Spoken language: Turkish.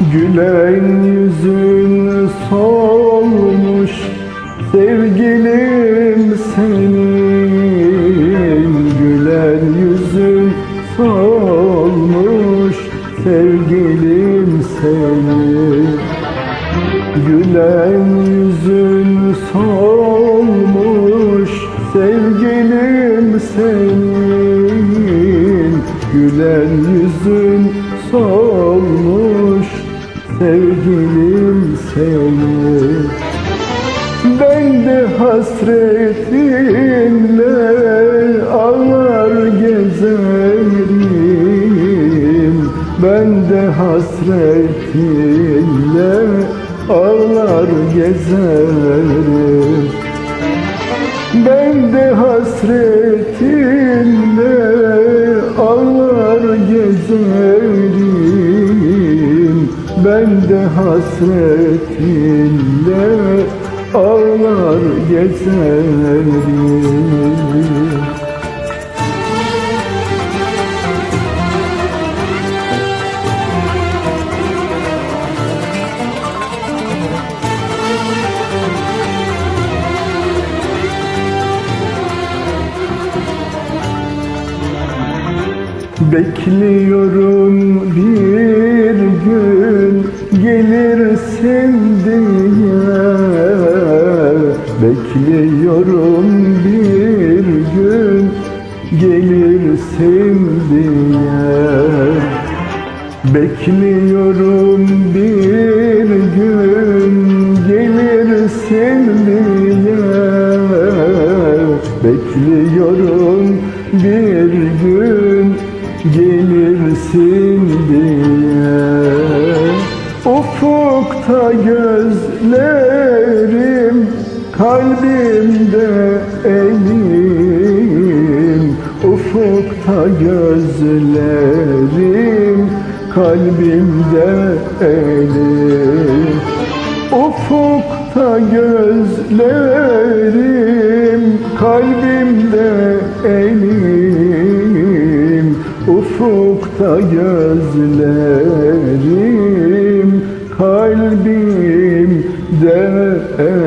Gülen yüzün solmuş Sevgilim senin. Gülen yüzün solmuş Sevgilim senin. Gülen yüzün solmuş Sevgilim senin. Gülen yüzün solmuş Sevgilim senin Ben de hasretinle ağlar gezerim. Ben de hasretinle ağlar gezerim. Ben de hasretinle ağlar gezerim hasretinle ağlar gezerim Bekliyorum bir Bekliyorum bir gün gelirsin diye. Bekliyorum bir gün gelirsin diye. Bekliyorum bir gün gelirsin diye kalbimde elim Ufukta gözlerim. Kalbimde elim Ufukta gözlerim. Kalbimde elim Ufukta gözlerim. Kalbimde elim